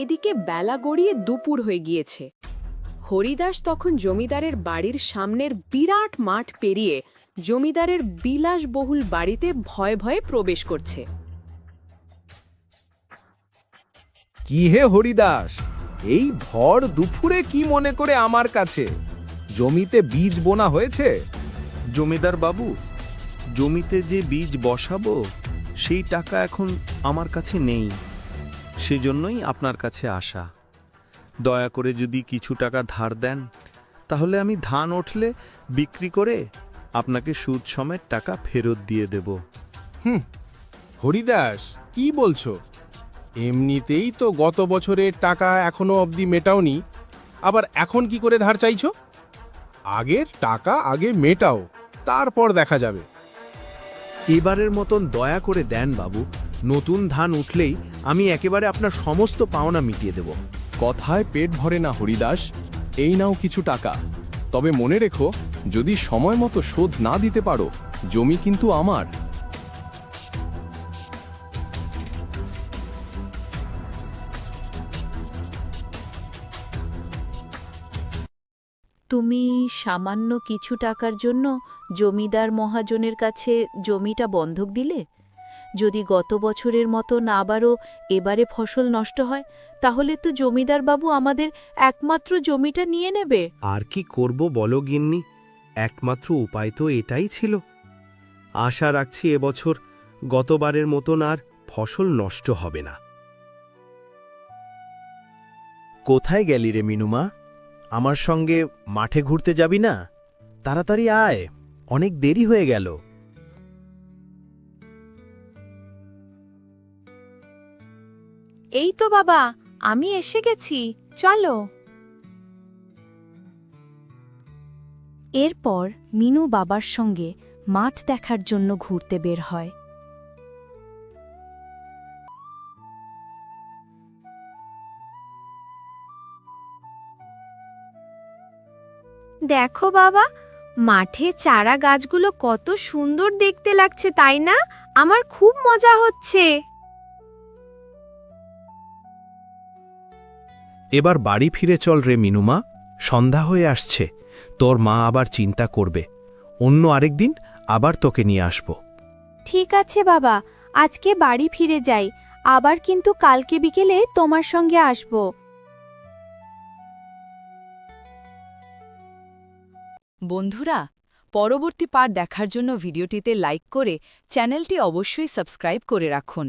এদিকে বেলা গড়িয়ে দুপুর হয়ে গিয়েছে। হরিদাস তখন জমিদারের বাড়ির সামনের বিরাট মাঠ পেরিয়ে জমিদারের বিলাসবহুল বাড়িতে ভয়ে ভয়ে প্রবেশ করছে। কি হে হরিদাস? এই ভর দুপুরে কি মনে করে আমার কাছে? জমিতে বীজ বোনা হয়েছে? জমিদার বাবু জমিতে যে বীজ বসাবো সেই টাকা এখন আমার কাছে নেই। সেজন্যই আপনার কাছে আসা। দয়া করে যদি কিছু টাকা ধার দেন তাহলে আমি ধান উঠলে বিক্রি করে আপনাকে সুদ সমেত টাকা ফেরত দিয়ে দেব। হুম হরিদাস কি বলছো? এমনিতেই তো গত বছরের টাকা এখনও অবধি মেটাওনি আবার এখন কি করে ধার চাইছো? আগের টাকা আগে মেটাও তারপর দেখা যাবে। এবারের মতন দয়া করে দেন বাবু। নতুন ধান উঠলেই আমি একেবারে আপনার সমস্ত পাওনা মিটিয়ে দেব। কথায় পেট ভরে না হরিদাস এই নাও কিছু টাকা। তবে মনে রেখো যদি সময় মতো শোধ না দিতে পারো জমি কিন্তু আমার। তুমি সামান্য কিছু টাকার জন্য জমিদার মহাজনের কাছে জমিটা বন্ধক দিলে? যদি গত বছরের মতো আবারও এবারে ফসল নষ্ট হয়, তাহলে তো জমিদার বাবু আমাদের একমাত্র জমিটা নিয়ে নেবে। আর কি করব বলো গিন্নি? একমাত্র উপায় তো এটাই ছিল। আশা রাখছি এবছর গতবারের মতন আর ফসল নষ্ট হবে না। কোথায় গেলি রে মিনুমা? আমার সঙ্গে মাঠে ঘুরতে যাবি না? তাড়াতাড়ি আয়, অনেক দেরি হয়ে গেল। এই তো বাবা, আমি এসে গেছি, চলো। এরপর মিনু বাবার সঙ্গে মাঠ দেখার জন্য ঘুরতে বের হয়। দেখো বাবা, মাঠে চারা গাছগুলো কত সুন্দর দেখতে লাগছে, তাই না? আমার খুব মজা হচ্ছে। এবার বাড়ি ফিরে চল রে মিনুমা সন্ধ্যা হয়ে আসছে তোর মা আবার চিন্তা করবে। অন্য আরেকদিন আবার তোকে নিয়ে আসব। ঠিক আছে বাবা আজকে বাড়ি ফিরে যাই আবার কিন্তু কালকে বিকেলে তোমার সঙ্গে আসব। বন্ধুরা পরবর্তী পার্ট দেখার জন্য ভিডিওটিতে লাইক করে চ্যানেলটি অবশ্যই সাবস্ক্রাইব করে রাখুন।